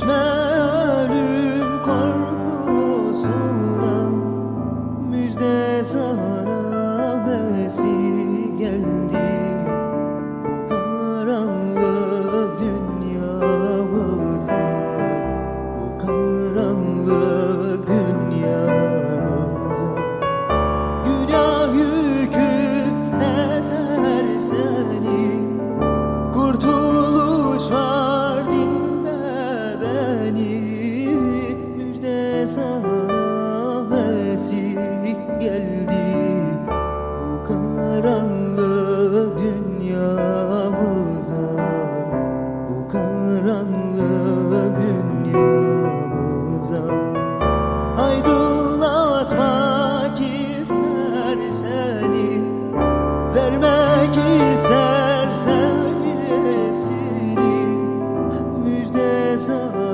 Düşme ölüm korkusuna Müjde sana Mesih geldi beni Müjde sana Mesih geldi. Bu karanlık dünyamıza Bu karanlık dünyamıza. Aydınlatmak ister seni Vermek ister sevgisini Müjde sana